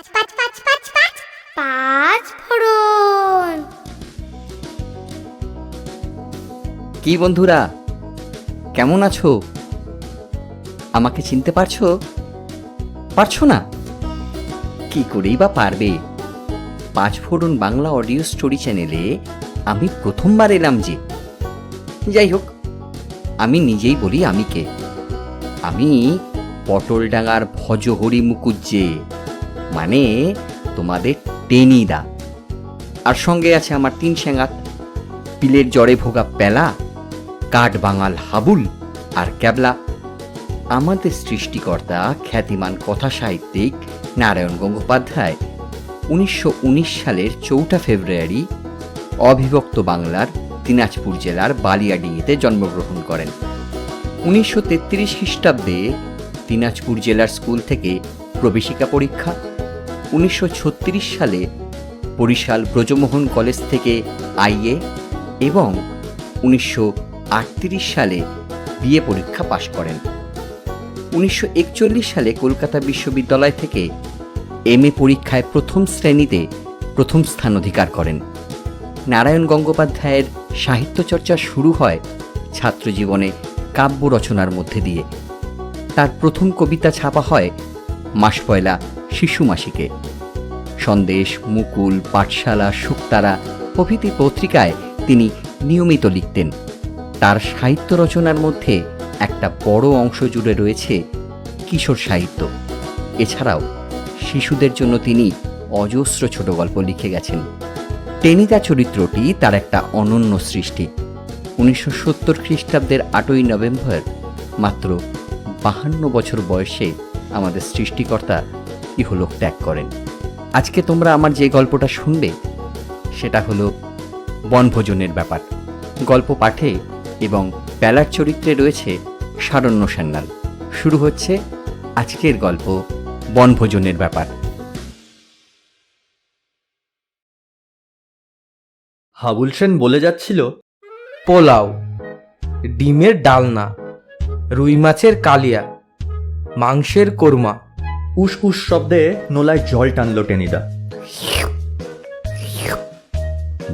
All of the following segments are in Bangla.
পাঁচ পাঁচ পাঁচ পাঁচ পাঁচ পাঁচ ফোড়ন কি বন্ধুরা, কেমন আছো? আমাকে চিনতে পারছ? পারছ না? কি করেই বা পারবে? পাঁচ ফোড়ন বাংলা অডিও স্টোরি চ্যানেলে আমি প্রথমবার এলাম যে। যাই হোক, আমি নিজেই বলি আমি কে। আমি পটলডাঙ্গার ভজহরি মুকুজ্জে মানে তোমাদের টেনিদা। আর সঙ্গে আছে আমার তিন স্যাঙাত পিলের জ্বরে ভোগা পেলা কাঠ বাঙাল হাবুল আর ক্যাবলা। আমাদের সৃষ্টিকর্তা, খ্যাতিমান কথা সাহিত্যিক নারায়ণ গঙ্গোপাধ্যায়, উনিশশো উনিশ সালের চৌঠা ফেব্রুয়ারি অবিভক্ত বাংলার দিনাজপুর জেলার বালিয়াডিঙিতে জন্মগ্রহণ করেন। উনিশশো তেত্রিশ খ্রিস্টাব্দে দিনাজপুর জেলার স্কুল থেকে প্রবেশিকা পরীক্ষা উনিশশো ছত্রিশ সালে বরিশাল ব্রজমোহন কলেজ থেকে আইএ এবং উনিশশো আটত্রিশ সালে বিএ পরীক্ষা পাশ করেন। উনিশশো একচল্লিশ সালে কলকাতা বিশ্ববিদ্যালয় থেকে এম পরীক্ষায় প্রথম শ্রেণীতে প্রথম স্থান অধিকার করেন। নারায়ণ গঙ্গোপাধ্যায়ের সাহিত্যচর্চা শুরু হয় ছাত্রজীবনে কাব্য রচনার মধ্যে দিয়ে। তার প্রথম কবিতা ছাপা হয় মাস পয়লা শিশু মাসিকে। সন্দেশ, মুকুল, পাঠশালা, শুক্তারা প্রভৃতি পত্রিকায় তিনি নিয়মিত লিখতেন। তার সাহিত্য রচনার মধ্যে একটা বড় অংশ জুড়ে রয়েছে কিশোর সাহিত্য। এছাড়াও শিশুদের জন্য তিনি অজস্র ছোট গল্প লিখে গেছেন। টেনিদা চরিত্রটি তার একটা অনন্য সৃষ্টি। উনিশশো সত্তর খ্রিস্টাব্দের আটই নভেম্বর, মাত্র বাহান্ন বছর বয়সে আমাদের সৃষ্টিকর্তা ইহলোক ত্যাগ করেন। আজকে তোমরা আমার যে গল্পটা শুনবে, সেটা হলো বনভোজনের ব্যাপার। গল্প পাঠে এবং প্যালার চরিত্রে রয়েছে সারণ্য সান্যাল। শুরু হচ্ছে আজকের গল্প বনভোজনের ব্যাপার। হাবুল সেন বলে যাচ্ছিল, পোলাও, ডিমের ডালনা, রুই মাছের কালিয়া, মাংসের কোরমা। উস উস শব্দে নোলায় জল টানলো টেনিদা।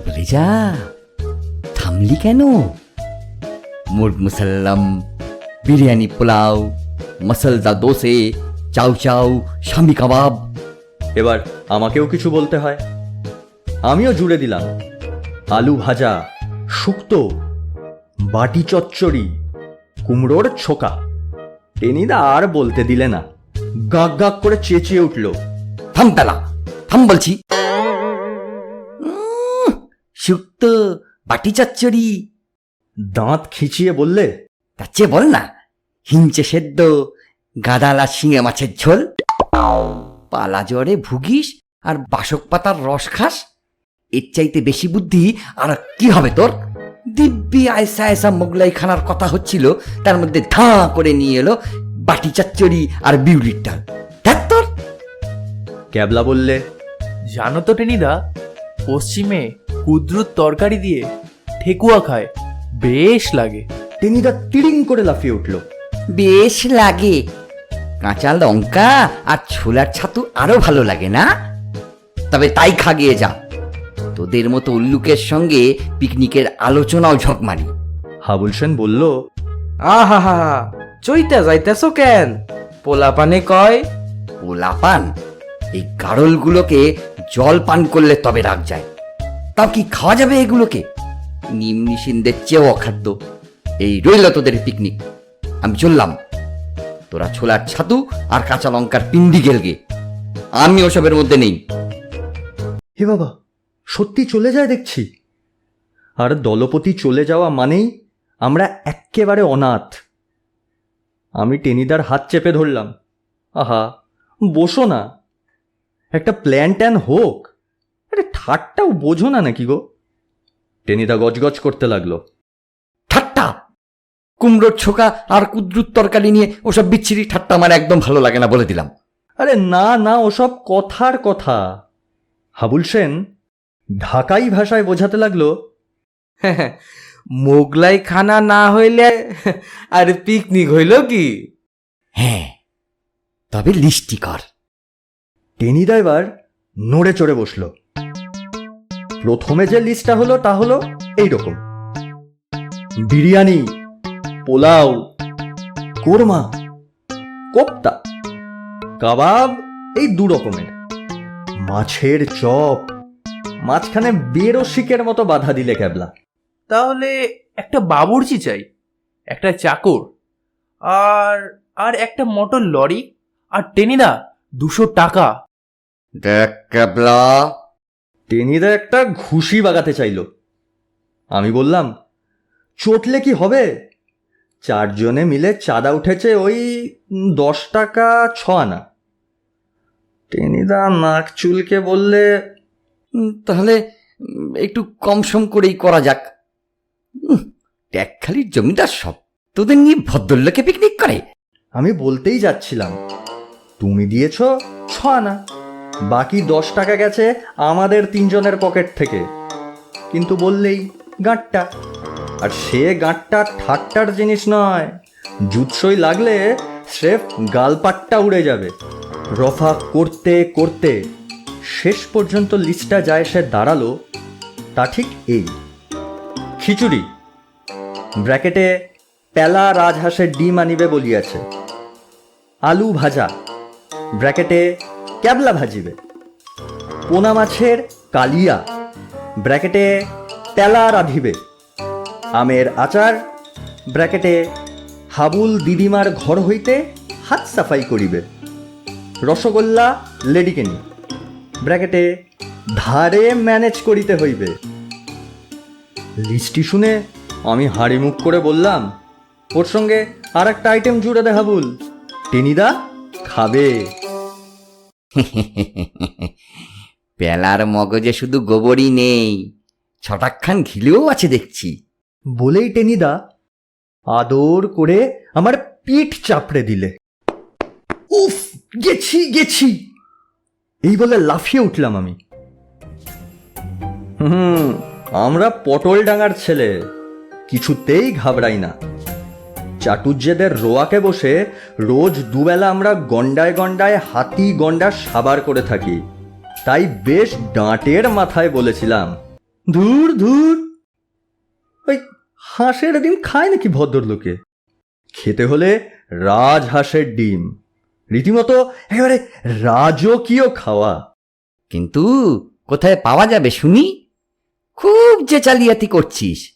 বলে যা থামলি কেন? মুরগ মুসাল্লাম বিরিয়ানি পোলাও মসলদা দোসে চাউ চাউ স্বামী কাবাব। এবার আমাকেও কিছু বলতে হয়। আমিও জুড়ে দিলাম। আলু ভাজা শুক্তো বাটি চচ্চড়ি কুমড়োর ছোকা। টেনিদা আর বলতে দিলে না। গাক গাক করে চেঁচিয়ে উঠল। থাম পেলা, থাম বলছি। শুক্তো বাটি চচ্চড়ি। দাঁত খিচিয়ে বললে তার চেয়ে বল না, হিঞ্চে সেদ্ধ গাদালা শিঙে মাছের ঝোল। পালা জ্বরে ভুগিস আর বাসক পাতার রস খাস। এর চাইতে বেশি বুদ্ধি আর কি হবে তোর? দিব্যি আয়সা আয়সা মোগলাই খানার কথা হচ্ছিল, তার মধ্যে ধাঁ করে নিয়ে এলো বাটি চচ্চড়ি আর বিউলির ডাল। তোর। ক্যাবলা বললে জানো তো টেনিদা পশ্চিমে কুদ্রুত তরকারি দিয়ে ঠেকুয়া খায় বেশ লাগে। টেনিদা তিড়িং করে লাফিয়ে উঠল। বেশ লাগে। কাঁচা লঙ্কা আর ছোলার ছাতু আরও ভালো লাগে না? তবে তাই খাগিয়ে যা। তোদের মতো উল্লুকের সঙ্গে পিকনিকের আলোচনাও ঝকমারি। হাবুল সেন বলল আহা হা হা। চইতা যাইতেছ কেন? পোলা পানে কয় পোলাপান? এই গাড়লগুলোকে জল পান করলে তবে রাগ যায়। তাও কি খাওয়া যাবে এগুলোকে? নিম্নিসিনদের চেয়েও অখাদ্য। এই রইল তোদের পিকনিক। আমি চললাম। তোরা ছোলার ছাতু আর কাঁচা লঙ্কার পিন্ডি গেলগে আমি ওসবের মধ্যে নেই। হে বাবা সত্যি চলে যায় দেখছি। আর দলপতি চলে যাওয়া মানেই আমরা এক্কেবারে অনাথ। আমি টেনিদার হাত চেপে ধরলাম। আহা বসো না। একটা প্ল্যান ট্যান হোক। আরে ঠাট্টাও বোঝো না নাকি গো? টেনিদা গজগজ করতে লাগল। ঠাট্টা! কুমড়োর ছোকা আর কুদ্রুত তরকারি নিয়ে ওসব বিচ্ছিরি ঠাট্টা আমার একদম ভালো লাগে না বলে দিলাম। আরে না না ওসব কথার কথা। হাবুল সেন ঢাকাই ভাষায় বোঝাতে লাগল মোগলাই খানা না হইলে আর পিকনিক হইল কি? হ্যাঁ তবে লিস্টি কর। টেনিদা এবার নড়ে চড়ে বসল। প্রথমে যে লিস্টটা হলো তা হলো এইরকম। বিরিয়ানি পোলাও কোরমা কোপ্তা কাবাব এই দু রকমের। মাছের চপ মাঝখানে বেরো শিকের মতো বাধা দিলে ক্যাবলা। তাহলে একটা বাবুর্চি চাই, একটা চাকর, আর আর একটা মোটর লরি, আর টেনিদা দুশো টাকা। দেখ ক্যাবলা টেনিদা একটা ঘুষি বাগাতে চাইল। আমি বললাম, চটলে কি হবে? চারজনে মিলে চাঁদা উঠেছে ওই দশ টাকা ছ আনা টেনিদা নাক চুলকে বললে তাহলে একটু কম সম করেই করা যাক। উম, ট্যাকখালির জমিদার সব তোদের নিয়ে ভদ্রলোকে পিকনিক করে। আমি বলতেই যাচ্ছিলাম তুমি দিয়েছ ছ আনা বাকি দশ টাকা গেছে আমাদের তিনজনের পকেট থেকে। কিন্তু বললেই গাঁটটা। আর সে গাঁটটা ঠাট্টার জিনিস নয় জুৎসই লাগলে স্রেফ গালপাট্টা উড়ে যাবে। রফা করতে করতে শেষ পর্যন্ত লিস্টটা যায় সে দাঁড়াল তা ঠিক এই। খিচুড়ি। ব্র্যাকেটে পেলা রাজহাঁসের ডিম আনিবে বলিয়াছে। আলু ভাজা। ব্র্যাকেটে ক্যাবলা ভাজিবে। পোনা মাছের কালিয়া। ব্র্যাকেটে তেলা রাঁধিবে। আমের আচার। ব্র্যাকেটে হাবুল দিদিমার ঘর হইতে হাত সাফাই করিবে। রসগোল্লা লেডিকেনি। ব্র্যাকেটে ধারে ম্যানেজ করিতে হইবে। লিস্টটি শুনে আমি হাড়ি মুখ করে বললাম ওর সঙ্গে আর একটা আইটেম জুড়ে দেখা হাবুল টেনিদা খাবে। পেলার মগজে শুধু গোবরই নেই ছটাক্ষান ঘিলেও আছে দেখছি। বলেই টেনিদা আদর করে আমার পিঠ চাপড়ে দিলে। উফ গেছি গেছি। এই বলে লাফিয়ে উঠলাম আমি। হুম আমরা পটল ডাঙার ছেলে। কিছুতেই ঘাবড়াই না। চাটুজ্জেদের রোয়াকে বসে রোজ দুবেলা আমরা গন্ডায় গন্ডায় হাতি গন্ডা সাবার করে থাকি। তাই বেশ ডাঁটের মাথায় বলেছিলাম ধুর ধুর। ওই হাঁসের ডিম খায় নাকি ভদ্রলোকে? খেতে হলে রাজহাঁসের ডিম। রীতিমতো একেবারে রাজকীয় খাওয়া। কিন্তু কোথায় পাওয়া যাবে শুনি? খুব যে জালিয়াতি করছিস।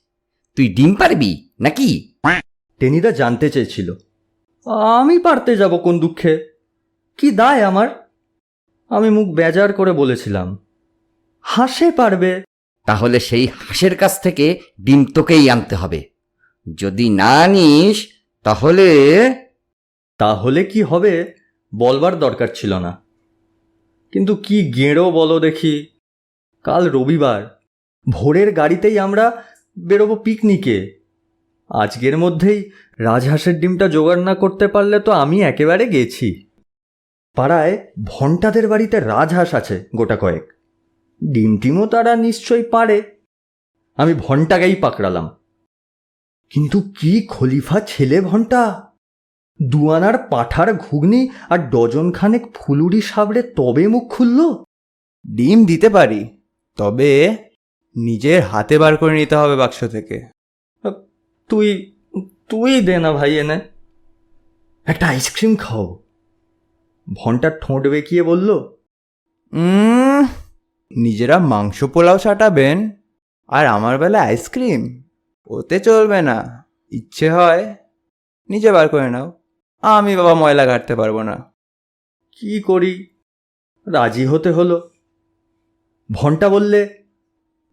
তুই ডিম পারবি নাকি? টেনিদা জানতে চেয়েছিল। আমি পারতে যাব কোন দুঃখে। কি দায় আমার? আমি মুখ বেজার করে বলেছিলাম। হাসে পারবে। তাহলে সেই হাঁসের কাছ থেকে ডিম তোকেই আনতে হবে। যদি না নিস তাহলে তাহলে কি হবে বলবার দরকার ছিল না। কিন্তু কি গেঁড়ো বলো দেখি। কাল রবিবার। ভোরের গাড়িতেই আমরা বেরোবো পিকনিকে। আজকের মধ্যেই রাজহাঁসের ডিমটা জোগাড় না করতে পারলে তো আমি একেবারে গেছি। পাড়ায় ভন্টাদের বাড়িতে রাজহাঁস আছে গোটা কয়েক। ডিম টিমও তারা নিশ্চয়ই পারে। আমি ভন্টাকেই পাকড়ালাম। কিন্তু কি খলিফা ছেলে ভন্টা? দুয়ানার পাঠার ঘুগনি আর ডজন খানেক ফুলুরি সাবড়ে তবে মুখ খুলল? ডিম দিতে পারি, তবে নিজের হাতে বার করে নিতে হবে বাক্স থেকে। তুই তুই দে না ভাই এনে। একটা আইসক্রিম খাও। ভনটা ঠোঁট বেঁকিয়ে বলল নিজেরা মাংস পোলাও চাটাবেন আর আমার বেলা আইসক্রিম। ওতে চলবে না। ইচ্ছে হয় নিজে বার করে নাও। আমি বাবা ময়লা কাটতে পারব না। কি করি? রাজি হতে হলো। ভনটা বললে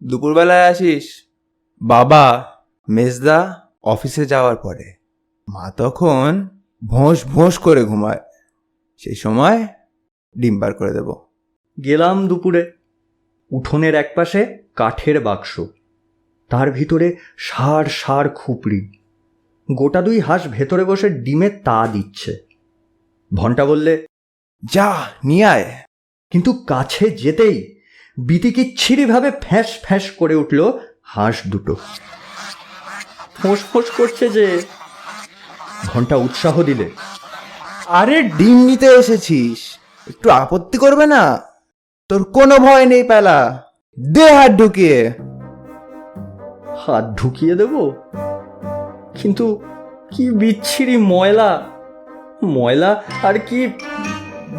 দুপুরবেলায় আসিস? বাবা মেজদা অফিসে যাওয়ার পরে। মা তখন ভোঁস ভোঁস করে ঘুমায়। সেই সময় ডিম বার করে দেব। গেলাম দুপুরে। উঠোনের একপাশে কাঠের বাক্স। তার ভিতরে সার সার খুপড়ি। গোটা দুই হাঁস ভেতরে বসে ডিমে তা দিচ্ছে। ভনটা বললে যা নিয়ে আয়। কিন্তু কাছে যেতেই বিতিকিচ্ছিরিভাবে ফ্যাঁস ফ্যাঁস করে উঠল হাঁস দুটো। ফোঁস ফোঁস করছে যে ঘণ্টা উৎসাহ দিলে। আরে ডিম নিতে এসেছিস একটু আপত্তি করবে না? তোর কোনো ভয় নেই পেলা। দে হাত ঢুকিয়ে। হাত ঢুকিয়ে দেব? কিন্তু কি বিচ্ছিরি ময়লা? ময়লা আর কি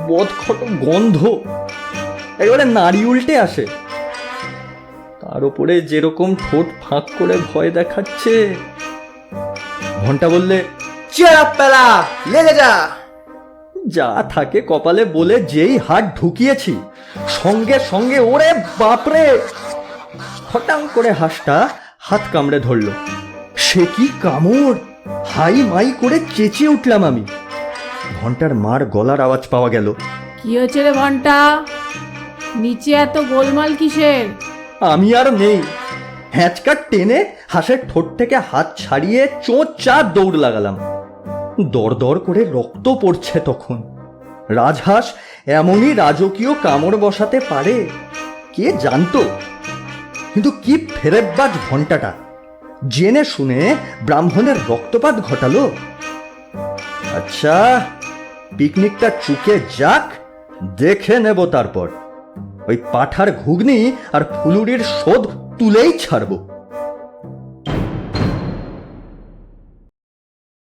বদখট গন্ধ। একেবারে নাড়ি উল্টে আসে। তার উপরে যেরকম ঠোঁট ফাঁক করে ভয় দেখাচ্ছে। ঘণ্টা বললে পেলা, লেগে যা। যা থাকে কপালে বলে যেই হাত ঢুকিয়েছি, সঙ্গে সঙ্গে ওরে বাপরে! হটাং করে হাঁসটা হাত কামড়ে ধরলো। সে কি কামড়? হাই মাই করে চেঁচিয়ে উঠলাম আমি। ঘণ্টার মার গলার আওয়াজ পাওয়া গেল। কি হয়েছে রে ঘণ্টা নিচে এত গোলমাল কিসের? আমি আর নেই। হ্যাঁচকা টেনে হাঁসের ঠোঁট থেকে হাত ছাড়িয়ে চোঁচ চার দৌড় লাগালাম। দর দর করে রক্ত পড়ছে তখন। রাজহাঁস এমনই রাজকীয় কামড় বসাতে পারে, কে জানতো? কিন্তু কি ফেরেববাজ ঘন্টাটা জেনে শুনে ব্রাহ্মণের রক্তপাত ঘটালো। আচ্ছা পিকনিকটা চুকে যাক, দেখে নেব তারপর। ওই পাঠার ঘুগনি আর ফুলুরির শোধ তুলেই ছাড়ব।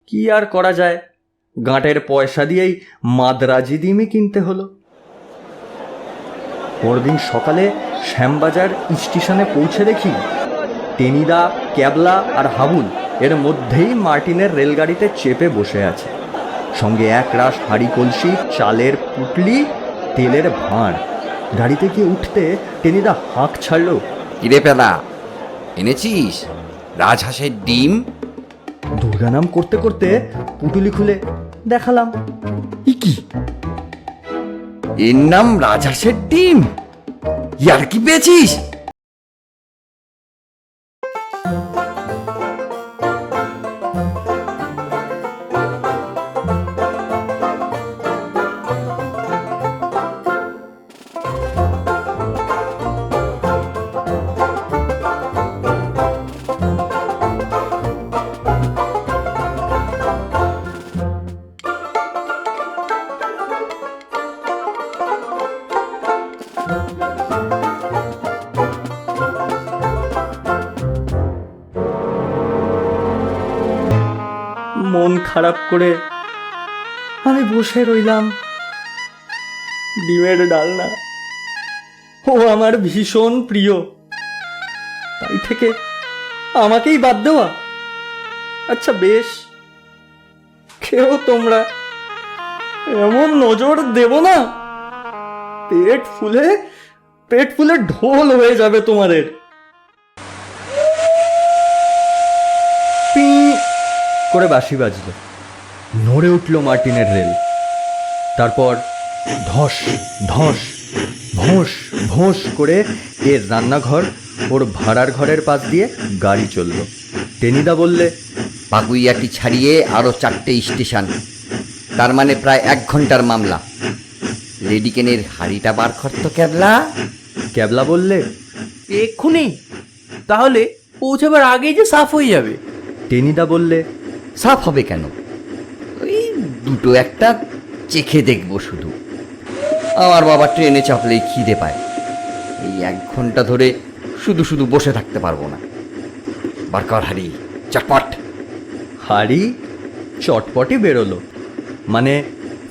কি আর করা যায়? গাঁটের পয়সা দিয়েই মাদ্রাজি ডিমই কিনতে হলো। পরদিন সকালে শ্যামবাজার স্টেশনে পৌঁছে দেখি টেনিদা, ক্যাবলা আর হাবুল এর মধ্যেই মার্টিনের রেলগাড়িতে চেপে বসে আছে। সঙ্গে এক রাস হাড়ি কলসি চালের পুটলি, তেলের ভাঁড়। গাড়িতে গিয়ে উঠতে টেনিদা হাঁক ছাড়লো। কিরে পেলা এনেছিস? রাজহাঁসের ডিম? দুর্গানাম করতে করতে পুটুলি খুলে দেখালাম। ই কি এর নাম রাজহাঁসের ডিম। ইয়ার কি পেয়েছিস? করে আমি বসে রইলাম। ডিমের ডালনা। ও আমার ভীষণ প্রিয়। তাই থেকে আমাকেই বাদ দেওয়া। আচ্ছা বেশ। খেও তোমরা। এমন নজর দেব না। পেট ফুলে পেট ফুলে ঢোল হয়ে যাবে তোমাদের। করে বাঁশি বাজল। নড়ে উঠল মার্টিনের রেল। তারপর ধস ধস ভোঁস ভোঁস করে এর রান্নাঘর ওর ভাড়ার ঘরের পাশ দিয়ে গাড়ি চলল। টেনিদা বললে পাকুইয়াটি ছাড়িয়ে আরও চারটে স্টেশন। তার মানে প্রায় এক ঘণ্টার মামলা। লেডিকেনের হাড়িটা বার করতো ক্যাবলা ক্যাবলা বললে এক্ষুনি। তাহলে পৌঁছাবার আগেই যে সাফ হয়ে যাবে। টেনিদা বললে সাফ হবে কেন? দুটো একটা চেখে দেখব শুধু। আমার বাবা ট্রেনে চাপলেই খিদে পায়। এই এক ঘণ্টা ধরে শুধু শুধু বসে থাকতে পারব না। বারকার হারি চটপট। হাড়ি চটপটি বেরোলো। মানে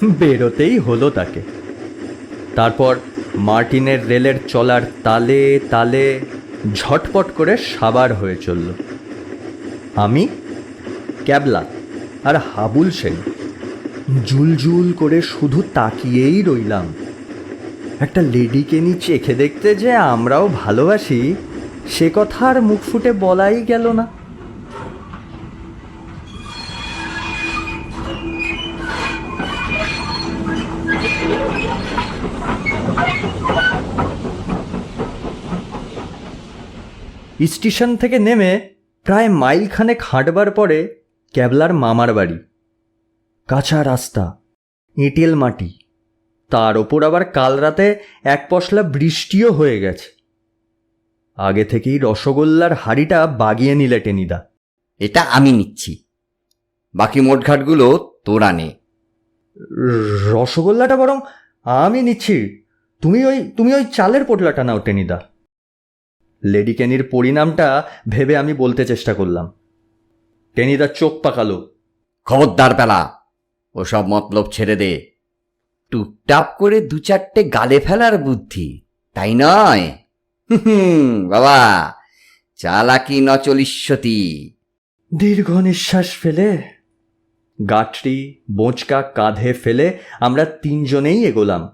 বেরোতেই হলো তাকে। তারপর মার্টিনের রেলের চলার তালে তালে ঝটপট করে সাবার হয়ে চলল। আমি, ক্যাবলা আর হাবুল সেন। জুলজুল করে শুধু তাকিয়েই রইলাম। একটা লেডিকে নিয়ে চেখে দেখতে যে আমরাও ভালোবাসি, সে কথা আর মুখ ফুটে বলাই গেল না। স্টেশন থেকে নেমে প্রায় মাইল খানেক হাঁটবার পরে ক্যাবলার মামার বাড়ি। কাঁচা রাস্তা এঁটেল মাটি। তার ওপর আবার কাল রাতে এক পশলা বৃষ্টিও হয়ে গেছে। আগে থেকেই রসগোল্লার হাড়িটা বাগিয়ে নিলে টেনিদা। এটা আমি নিচ্ছি। বাকি মোটঘাটগুলো তোরা নে রসগোল্লাটা বরং আমি নিচ্ছি। তুমি ওই তুমি ওই চালের পোটলাটা নাও টেনিদা। লেডি কেনির পরিণামটা ভেবে আমি বলতে চেষ্টা করলাম। টেনিদা চোখ পাকালো। খবরদার পেলা ওসব মতলব ছেড়ে দে। টুকটাপ করে দু চারটে গালে ফেলার বুদ্ধি তাই নয়? হুম বাবা চালাকি নচলিষ্যতি। দীর্ঘ নিঃশ্বাস ফেলে গাঠরি বোঁচকা কাঁধে ফেলে আমরা তিনজনেই এগোলাম।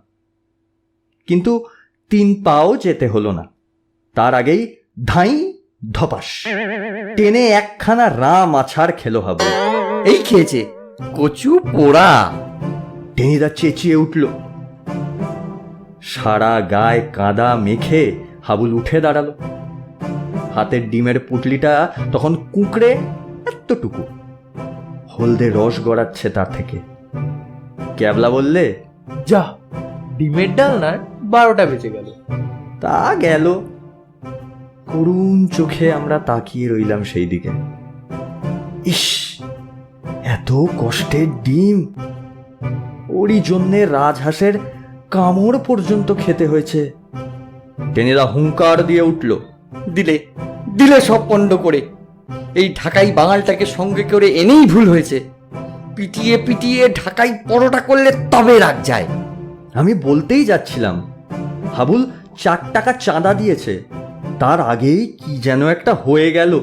কিন্তু তিন পাও যেতে হলো না। তার আগেই ধাই ধপাস। টেনে একখানা রাম আছাড় খেলো হাবু। এই খেয়েছে। কচু পোড়া। টেনিদা চেঁচিয়ে উঠল। সারা গায়ে কাদা মেখে হাবুল উঠে দাঁড়াল। হাতের ডিমের পুটলিটা তখন কুঁকড়ে এতটুকু। হলদে রস গড়াচ্ছে তার থেকে। ক্যাবলা বললে, যা, ডিমের ডাল না, বারোটা বেঁচে গেল। তা গেল। করুণ চোখে আমরা তাকিয়ে রইলাম সেই দিকে। ইস এত কষ্টের ডিম। ওরই জন্যে রাজহাঁসের কামড় পর্যন্ত খেতে হয়েছে। টেনেরা হুঙ্কার দিয়ে উঠল দিলে দিলে সব পণ্ড করে। এই ঢাকাই বাঙালটাকে সঙ্গে করে এনেই ভুল হয়েছে। পিটিয়ে পিটিয়ে ঢাকাই পরোটা করলে তবে রাগ যায়। আমি বলতেই যাচ্ছিলাম হাবুল চার টাকা চাঁদা দিয়েছে। তার আগেই কি যেন একটা হয়ে গেল।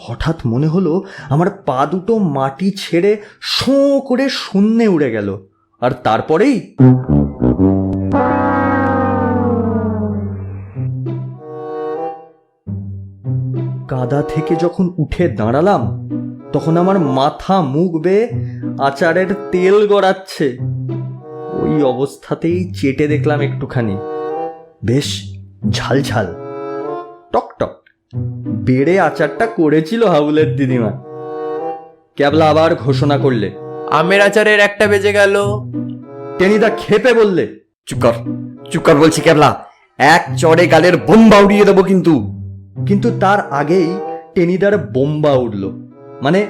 হঠাৎ মনে হলো আমার পা দুটো মাটি ছেড়ে শোঁ করে শূন্যে উড়ে গেল। আর তারপরেই কাদা থেকে যখন উঠে দাঁড়ালাম, তখন আমার মাথা মুখ বেয়ে আচারের তেল গড়াচ্ছে। ওই অবস্থাতেই চেটে দেখলাম একটুখানি। বেশ ঝালঝাল। টক টক বেড়ে আচারটা করেছিল হাবুলের দিদিমা। ক্যাবলা আবার ঘোষণা করলে। আমের আচারের একটা বেজে গেল। টেনিদা খেপে বললে চুপ কর চুপ কর বলছি কেবলা এক চড়ে গালের বোম্বা উড়িয়ে দেবো কিন্তু। কিন্তু তার আগেই টেনিদার বোম্বা উঠল মানে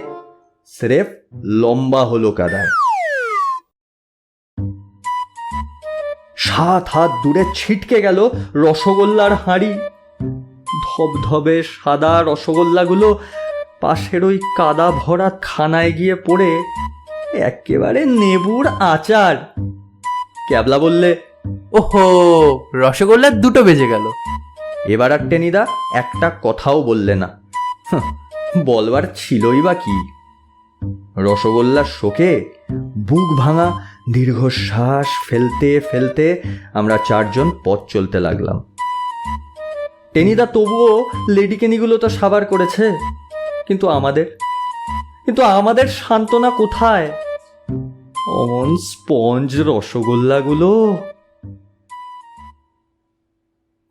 স্রেফ লম্বা হলো কাদায়। সাত হাত দূরে ছিটকে গেল রসগোল্লার হাঁড়ি। ধবধবে সাদা রসগোল্লাগুলো পাশের ওই কাদা ভরা খানায় গিয়ে পড়ে একেবারে নেবুর আচার। ক্যাবলা বললে, ওহো, রসগোল্লার দুটো বেজে গেল। এবার আর টেনিদা একটা কথাও বললে না। বলবার ছিলই বা কি? রসগোল্লার শোকে বুক ভাঙা দীর্ঘশ্বাস ফেলতে ফেলতে আমরা চারজন পথ চলতে লাগলাম। টেনিদা তবুও লেডিকেনিগুলো তো সাবার করেছে। কিন্তু আমাদের? কিন্তু আমাদের সান্ত্বনা কোথায়? অমন স্পঞ্জ রসগোল্লাগুলো।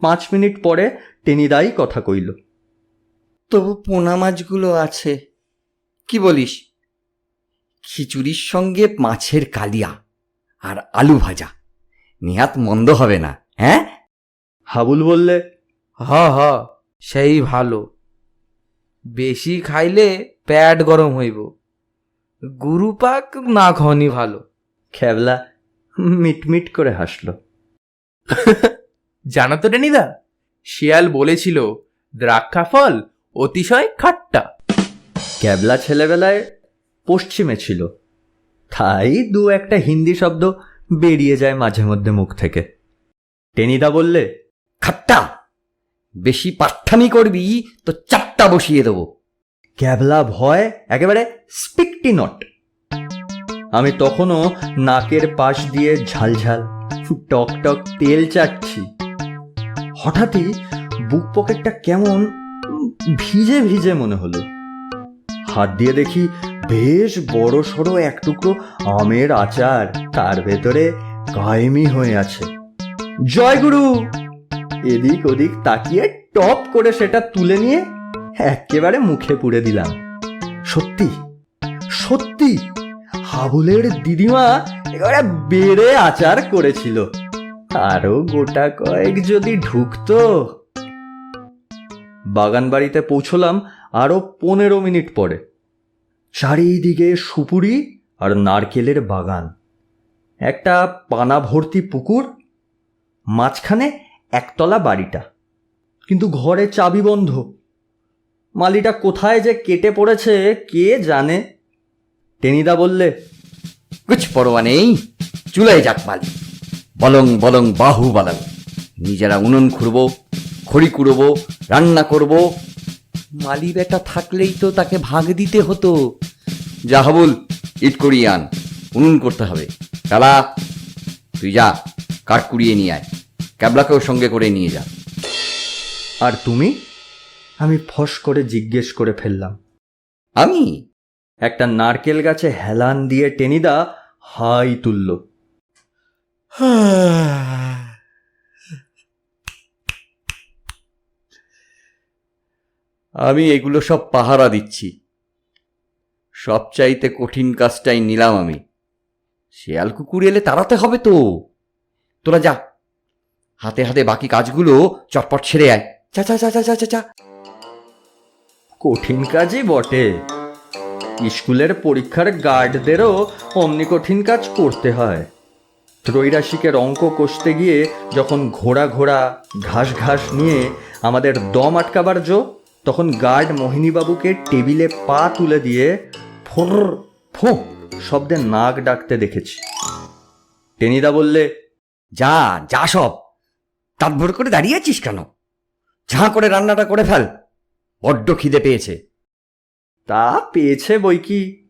পাঁচ মিনিট পরে টেনিদাই কথা কইল। তবু পোনা মাছগুলো আছে। কি বলিস? খিচুড়ির সঙ্গে মাছের কালিয়া আর আলু ভাজা। নিহাত মন্দ হবে না হ্যাঁ? হাবুল বললে হ হ সেই ভালো। বেশি খাইলে প্যাট গরম হইব। গুরুপাক না খনি ভালো। খেবলা মিটমিট করে হাসল। জানো তো টেনিদা শিয়াল বলেছিল দ্রাক্ষা ফল অতিশয় খাট্টা। ক্যাবলা ছেলেবেলায় পশ্চিমে ছিল। তাই দু একটা হিন্দি শব্দ বেরিয়ে যায় মাঝে মধ্যে মুখ থেকে। টেনিদা বললে খাট্টা! বেশি পাঠামি করবি তো চাপটা বসিয়ে দেবো। ক্যাবলা ভয় একেবারে স্পিকটি নট। আমি তখনও নাকের পাশ দিয়ে ঝালঝাল টক টক তেল চাটছি। হঠাৎই বুক পকেটটা কেমন ভিজে ভিজে মনে হলো। হাত দিয়ে দেখি বেশ বড় সড়ো এক টুকরো আমের আচার, তার ভেতরে কায়েমি হয়ে আছে। জয়গুরু! এদিক ওদিক তাকিয়ে টপ করে সেটা তুলে নিয়ে একেবারে মুখে পুড়ে দিলাম। সত্যি সত্যি, হাবুলের দিদিমা এবারে বেড়ে আচার করেছিল। আরও গোটা কয়েক যদি ঢুকতো। বাগান বাড়িতে পৌঁছলাম আরও পনেরো মিনিট পরে। চারিদিকে সুপুরি আর নারকেলের বাগান। একটা পানা ভর্তি পুকুর, মাঝখানে একতলা বাড়িটা। কিন্তু ঘরে চাবি বন্ধ। মালিটা কোথায় যে কেটে পড়েছে, কে জানে? টেনিদা বললে, কুছ পরোয়া নেই চুলায় যাক মালি। বলং বলং, বাহু বলং। নিজেরা উনুন খুঁড়বো, খড়ি কুড়বো, রান্না করব। মালি বেটা থাকলেই তো তাকে ভাগ দিতে হতো। যা হাবুল, ইট করিয়ে আন। উনুন করতে হবে। কালা, তুই যা, কাঠ কুড়িয়ে নিয়ে আয়। ক্যাবলাকেও সঙ্গে করে নিয়ে যা আর তুমি? আমি ফস করে জিজ্ঞেস করে ফেললাম। আমি? একটা নারকেল গাছে হেলান দিয়ে টেনিদা হাই তুলল। আমি এগুলো সব পাহারা দিচ্ছি। সবচাইতে কঠিন কাজটাই নিলাম আমি। শেয়াল কুকুর এলে তাড়াতে হবে তো। তোরা যা। হাতে হাতে বাকি কাজগুলো চটপট ছেড়ে আয়। চা চা চা চা চা চা চা। কঠিন কাজই বটে। স্কুলের পরীক্ষার গার্ডদেরও অমনি কঠিন কাজ করতে হয়। ত্রৈরাশিকের অঙ্ক কষতে গিয়ে যখন ঘোড়া ঘোড়া, ঘাস ঘাস নিয়ে আমাদের দম আটকাবার জো, তখন গার্ড মোহিনীবাবুকে টেবিলে পা তুলে দিয়ে ফোর, ফো শব্দে নাক ডাকতে দেখেছি। টেনিদা বললে, যা যা সব। তাৎভর করে দাঁড়িয়ে আছিস কেন? ঝাঁ করে রান্নাটা করে ফেল। বড্ড খিদে পেয়েছে। তা পেয়েছে বই কি?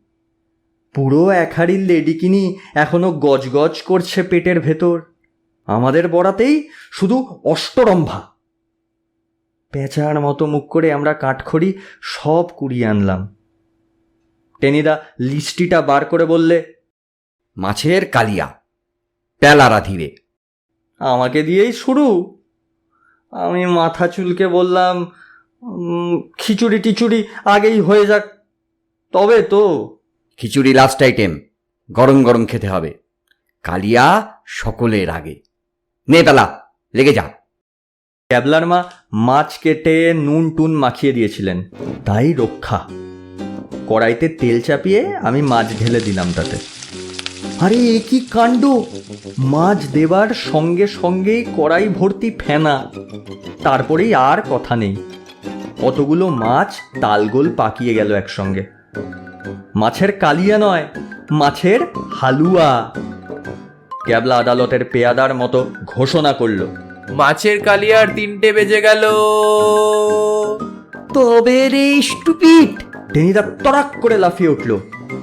পুরো এক হাড়ির লেডিকিনি এখনও গজগজ করছে পেটের ভেতর। আমাদের বড়াতেই শুধু অষ্টরম্ভা। পেঁচার মতো মুখ করে আমরা কাঠখড়ি সব কুড়িয়ে আনলাম। টেনিদা লিস্টিটা বার করে বললে মাছের কালিয়া পেলারা ধীরে। আমাকে দিয়েই শুরু। আমি মাথা চুলকে বললাম খিচুড়ি টিচুড়ি আগেই হয়ে যাক তবে তো? খিচুড়ি লাস্ট আইটেম গরম গরম খেতে হবে। কালিয়া সকলের আগে। নে পেলা লেগে যা। ক্যাবলার মা মাছ কেটে নুন টুন মাখিয়ে দিয়েছিলেন। তাই রক্ষা। কড়াইতে তেল চাপিয়ে আমি মাছ ঢেলে দিলাম তাতে। আরে এ কি কাণ্ড? মাছ দেবার সঙ্গে সঙ্গেই কড়াই ভর্তি ফেনা। তারপরেই আর কথা নেই। কতগুলো মাছ তালগোল পাকিয়ে গেল একসঙ্গে। মাছের কালিয়া নয় মাছের হালুয়া। ক্যাবলা আদালতের পেয়াদার মতো ঘোষণা করল মাছের কালিয়ার তিনটে বেজে গেল। তবে রে স্টুপিট টেনিদা তরাক করে লাফিয়ে উঠল।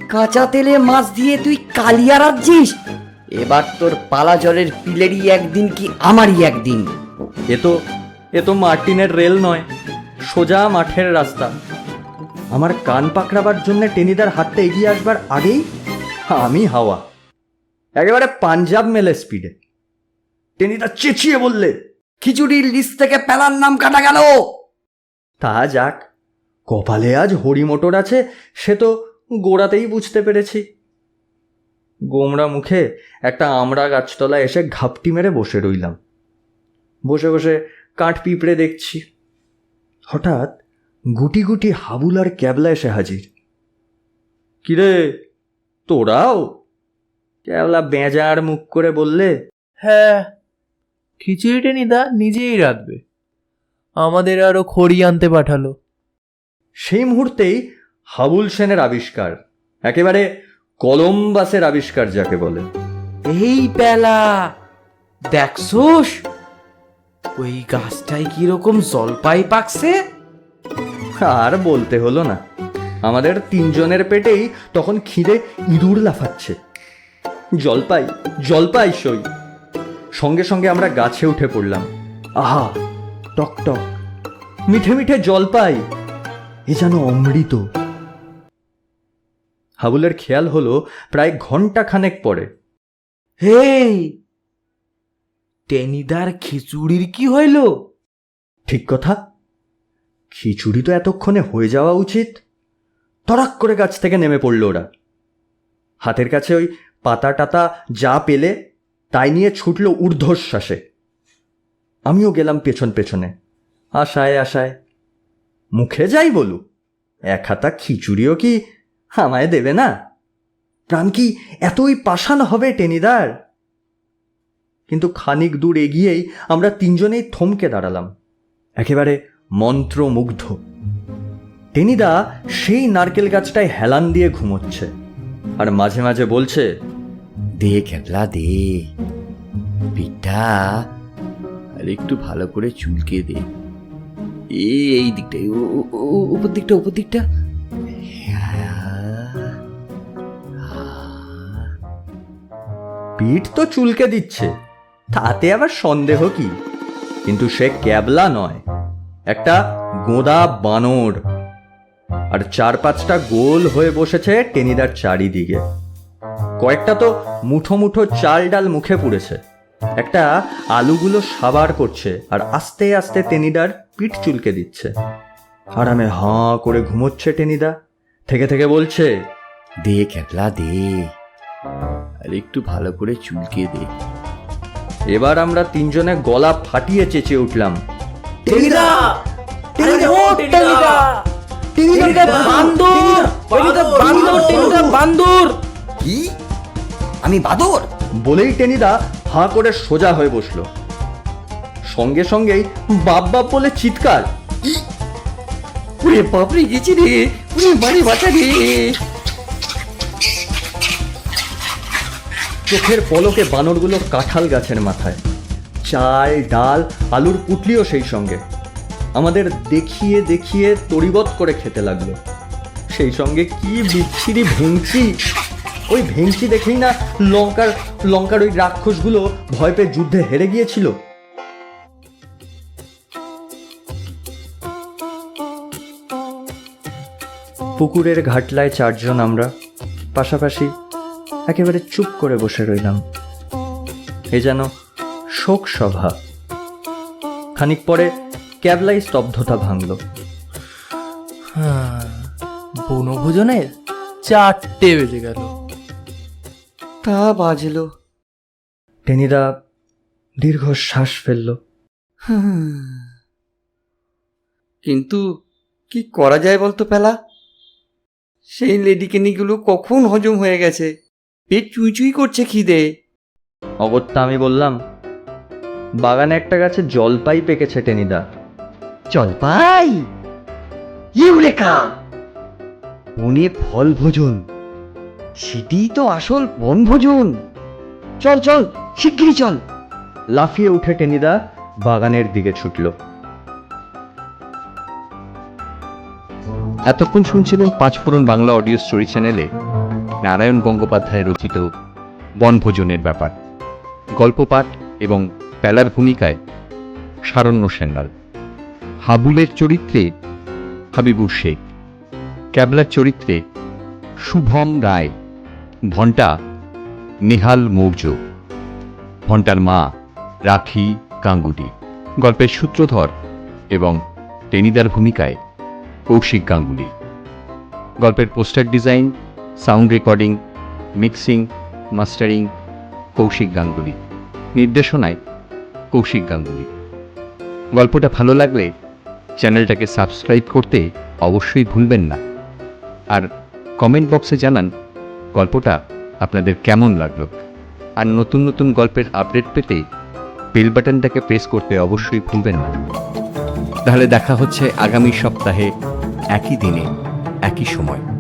কাঁচা তেলে মাছ দিয়ে তুই কালিয়া রাখছিস? এবার তোর পালা জলের পিলেরই একদিন কি আমারই একদিন? এ তো এ তো মার্টিনের রেল নয় সোজা মাঠের রাস্তা। আমার কান পাকড়াবার জন্য টেনিদার হাতটা এগিয়ে আসবার আগেই আমি হাওয়া। একেবারে পাঞ্জাব মেলে স্পিডে। টেনিদা চেঁচিয়ে বললে খিচুড়ির লিস্ট থেকে পেলার নাম কাটা গেল। তা যাক কপালে আজ হরিমোটর আছে সে তো গোড়াতেই বুঝতে পেরেছি। গোমরা মুখে একটা আমড়া গাছতলা এসে ঘাপটি মেরে বসে রইলাম। বসে বসে কাঠ পিঁপড়ে দেখছি। হঠাৎ গুটি গুটি হাবুল আর ক্যাবলা এসে হাজির। কিরে তোরাও? ক্যাবলা বেজার মুখ করে বললে হ্যাঁ খিচুড়িটা নিদা নিজেই রাঁধবে। আমাদের আরও খড়ি আনতে পাঠালো। সেই মুহূর্তেই হাবুল সেনের আবিষ্কার। একেবারে কলম্বাসের আবিষ্কার যাকে বলে। এই পেলা দেখছোস? ওই গাছটায় কীরকম জলপাই পাকছে? আর বলতে হলো না। আমাদের তিনজনের পেটেই তখন খিদে ইঁদুর লাফাচ্ছে। জলপাই জলপাই সই। সঙ্গে সঙ্গে আমরা গাছে উঠে পড়লাম। আহা টক টক। মিঠে মিঠে জলপাই। এ যেন অমৃত। হাবুলের খেয়াল হলো প্রায় ঘণ্টা খানেক পরে। হেই টেনিদার খিচুড়ির কি হইল? ঠিক কথা। খিচুড়ি তো এতক্ষণে হয়ে যাওয়া উচিত। তরাক করে গাছ থেকে নেমে পড়ল ওরা। হাতের কাছে ওই পাতা টাতা যা পেলে তাই নিয়ে ছুটল ঊর্ধ্বশ্বাসে। আমিও গেলাম পেছন পেছনে। আশায় আশায় মুখে যাই বলু এক হাতা খিচুড়িও কি আমায় দেবে না? প্রাণ কি এতই পাষাণ হবে টেনিদার? কিন্তু খানিক দূর এগিয়েই আমরা তিনজনেই থমকে দাঁড়ালাম। একেবারে মন্ত্রমুগ্ধ। টেনিদা সেই নারকেল গাছটায় হেলান দিয়ে ঘুমোচ্ছে আর মাঝে মাঝে বলছে, দে খেপলা দে। পিঠটা আর একটু ভালো করে চুলকে দে। এই এই দিকটা ও- ও- ও- উপর দিকটা উপর দিকটা। পিঠ তো চুলকে দিচ্ছে। তাতে আবার সন্দেহ কি? কিন্তু সে ক্যাবলা নয়, একটা গোদা বানর। আর চার পাঁচটা গোল হয়ে বসেছে টেনিদার চারিদিকে। কয়েকটা তো মুঠো মুঠো চাল ডাল মুখে পুড়েছে। একটা আলুগুলো সাবার করছে আর আস্তে আস্তে টেনিদার পিঠ চুলকে দিচ্ছে। আরামে হাঁ করে ঘুমোচ্ছে টেনিদা। থেকে থেকে বলছে, দে ক্যাবলা, দে। আর একটু ভালো করে চুলকে দে। এবার আমরা তিনজনে গলা ফাটিয়ে চেঁচিয়ে উঠলাম। টেনিদা টেনিদা ও টেনিদা টেনিদা বান্দর! টেনিদা বান্দর! টেনিদা বান্দর! কি? আমি বাদর? বলেই টেনিদা হাঁ করে সোজা হয়ে বসল। সঙ্গে সঙ্গেই বাপ বাপ বলে চিৎকার। ওরে বাপরে গেছি রে! ওরে বাড়ি বাঁচা রে! চোখের পলকে বানরগুলো কাঁঠাল গাছের মাথায়। চাল, ডাল, আলুর পুটলিও সেই সঙ্গে। আমাদের দেখিয়ে দেখিয়ে তরিবত করে খেতে লাগল। সেই সঙ্গে কি বিচ্ছিরি ভেঙচি ওই ভেঙচি দেখেই না লঙ্কার লঙ্কার ওই রাক্ষসগুলো ভয় পেয়ে যুদ্ধে হেরে গিয়েছিল। পুকুরের ঘাটলায় চারজন আমরা, পাশাপাশি একেবারে চুপ করে বসে রইলাম। এ যেন শোক সভা। খানিক পরে ক্যাবলাই স্তব্ধতা ভাঙল। হ্যাঁ, বনভোজনের চারটে বেজে গেল। তা বাজলো। টেনিদা দীর্ঘ শ্বাস ফেলল কিন্তু কি করা যায় বলতো পেলা? সেই লেডিকেনিগুলো কখন হজম হয়ে গেছে? পেট চুই চুই করছে খিদে। অগত্যা আমি বললাম বাগানে একটা গাছে জলপাই পেকেছে টেনিদা। জলপাই? ইউরেকা! বনে ফল ভোজন সেটি তো আসল বনভোজন। চল চল শিগগিরই চল। লাফিয়ে উঠে টেনিদা বাগানের দিকে ছুটল। এতক্ষণ শুনছিলেন পাঁচফোড়ন বাংলা অডিও স্টোরি চ্যানেলে নারায়ণ গঙ্গোপাধ্যায় রচিত বনভোজনের ব্যাপার। গল্প পাঠ এবং প্যালার ভূমিকায় সারণ্য সেন্নাল হাবুলের চরিত্রে হাবিবুর শেখ। ক্যাবলার চরিত্রে শুভম রায়। ভন্টা নেহাল মৌর্য। ভন্টার মা রাখি গাঙ্গুলি। গল্পের সূত্রধর এবং টেনিদার ভূমিকায় কৌশিক গাঙ্গুলি। গল্পের poster design sound recording, mixing, mastering, Kaushik Ganguly. নির্দেশনায় কৌশিক গাঙ্গুলি। গল্পটা ভালো লাগলে চ্যানেলটাকে সাবস্ক্রাইব করতে অবশ্যই ভুলবেন না। আর কমেন্ট বক্সে জানান গল্পটা আপনাদের কেমন লাগল। আর নতুন নতুন গল্পের আপডেট পেতে বেল বাটনটাকে প্রেস করতে অবশ্যই ভুলবেন না। তাহলে দেখা হচ্ছে আগামী সপ্তাহে একই দিনে, একই সময়।